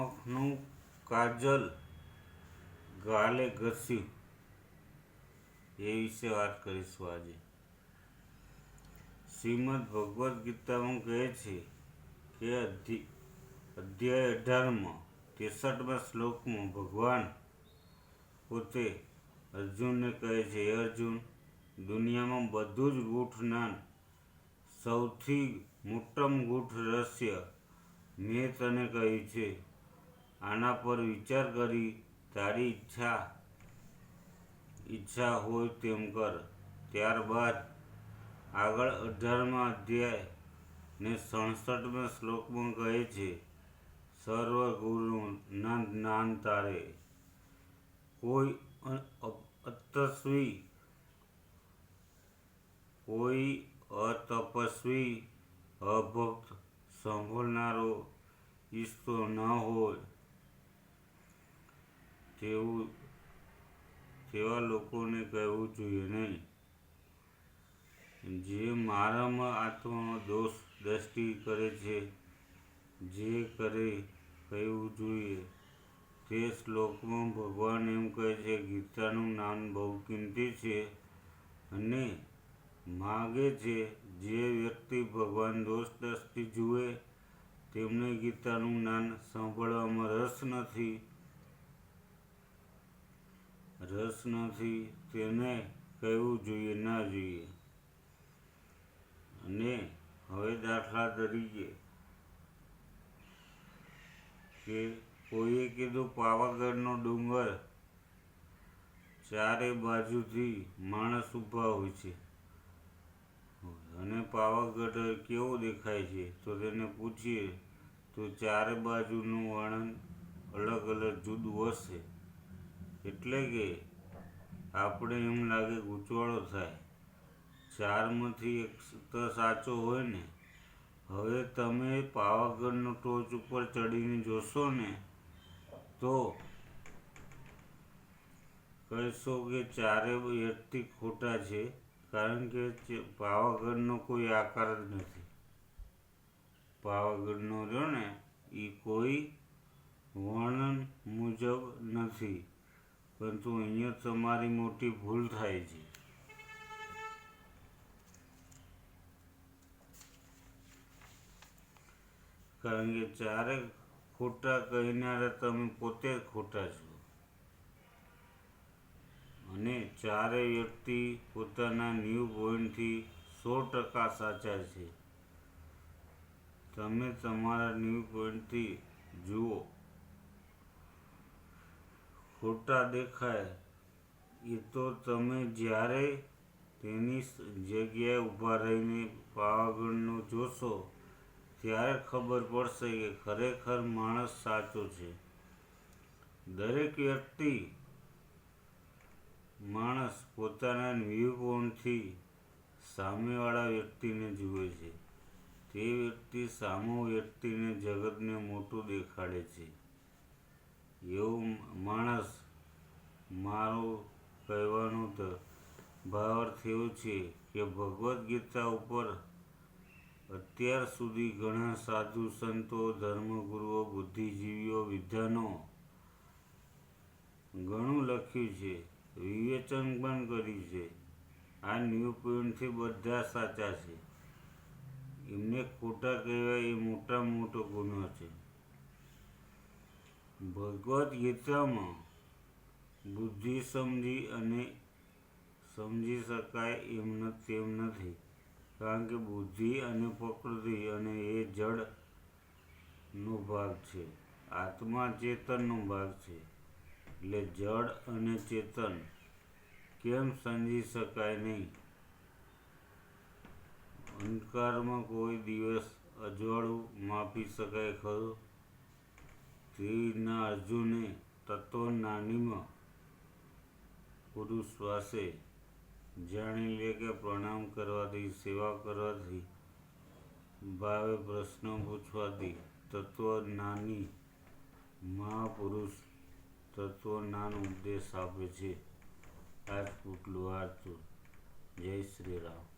આંખનું કાજલ ગાલે ઘસ્યું. એ વિશે વાત કરીશું આજે. શ્રીમદ ભગવદ્ ગીતામાં કહે છે કે અધ્ય અધ્યાય અઢારમાં ત્રેસઠમાં શ્લોકમાં ભગવાન પોતે અર્જુનને કહે છે, હે અર્જુન, દુનિયામાં બધું જ ગૂઠ જ્ઞાન, સૌથી મોટમ ગૂંઠ રહસ્ય મેં તને કહ્યું છે. આના પર વિચાર કરી, તારી ઈચ્છા ઈચ્છા હોય તેમ કર. ત્યારબાદ આગળ અઢારમા અધ્યાય ને સડસઠમાં શ્લોકમાં કહે છે, સર્વ ગુરુ ના જ્ઞાન તારે. કોઈ અતસ્વી, કોઈ અતપસ્વી, અભક્ત, સંભળનારો ઈચ્છતો ન હોય. તેવું તેવા લોકોને કહેવું જોઈએ નહીં. જે મારામાં આત્મામાં દોષ દ્રષ્ટિ કરે છે, જે કરે કહેવું જોઈએ, તે શ્લોકમાં ભગવાન એમ કહે છે, ગીતાનું નામ બહુ કિંમતી છે અને માગે છે, જે વ્યક્તિ ભગવાન દોષ દ્રષ્ટિ જુએ, તેમને ગીતાનું જ્ઞાન સાંભળવામાં રસ નથી. રસ નથી તેને કહેવું જોઈએ ના જોઈએ. અને હવે દાખલા તરીકે, કે કોઈએ કીધું પાવાગઢનો ડુંગર ચારે બાજુથી માણસ ઊભા હોય છે. અને પાવાગઢ કેવો દેખાય છે? તો તેને પૂછીએ, તો ચારે બાજુનું વર્ણન અલગ અલગ જુદું હશે. એટલે કે આપણે એમ લાગે ગૂંચવાળો થાય. ચારમાંથી એક તો સાચો હોય ને. હવે તમે પાવાગઢનો ટોચ ઉપર ચડીને જોશો ને, તો કહેશો કે ચારે વ્યક્તિ ખોટા છે, કારણ કે પાવાગઢનો કોઈ આકાર જ નથી. પાવાગઢનો રહ્યો ને એ કોઈ વર્ણન મુજબ નથી. પરંતુ અહીંયા તમારી મોટી ભૂલ થાય છે. કારણ કે ચારે ખોટા કહેનારા તમે પોતે ખોટા છો. અને ચારે વ્યક્તિ પોતાના ન્યૂ પોઈન્ટથી સો ટકા સાચા છે. તમે તમારા ન્યૂ પોઈન્ટથી જુઓ. ખોટા દેખાય, એ તો તમે જ્યારે તેની જગ્યાએ ઊભા રહીને પાવાગઢનો જોશો, ત્યારે ખબર પડશે કે ખરેખર માણસ સાચો છે. દરેક વ્યક્તિ માણસ પોતાના વ્યૂ પોઈન્ટથી સામેવાળા વ્યક્તિને જુએ છે. તે વ્યક્તિ સામો વ્યક્તિને જગતને મોટું દેખાડે છે. એવું માણસ મારો કહેવાનો ભાવાર્થ એવો છે કે ભગવદ્ ગીતા ઉપર અત્યાર સુધી ઘણા સાધુ સંતો, ધર્મગુરુઓ, બુદ્ધિજીવીઓ, વિદ્વાનો ઘણું લખ્યું છે, વિવેચન પણ કર્યું છે. આ ન્યૂ પોઈન્ટથી બધા સાચા છે. એમને ખોટા કહેવાય એ મોટામાં મોટો ગુનો છે. ભગવદ્ ગીતામાં બુદ્ધિ સમજી અને સમજી શકાય એમ તેમ નથી. કારણ કે બુદ્ધિ અને પ્રકૃતિ અને એ જડનો ભાગ છે. આત્મા ચેતનનો ભાગ છે. એટલે જડ અને ચેતન કેમ સમજી શકાય નહીં? અંધકારમાં કોઈ દિવસ અજવાળું માપી શકાય ખરું? તેના અર્જુને તત્વજ્ઞાનીમાં પુરુષ પાસે જાણી લે કે પ્રણામ કરવાથી, સેવા કરવાથી, ભાવે પ્રશ્ન પૂછવાથી તત્વજ્ઞાની મહાપુરુષ તત્વજ્ઞાન ઉપદેશ આપે છે. આજ પૂટલું આજ જય શ્રી રામ.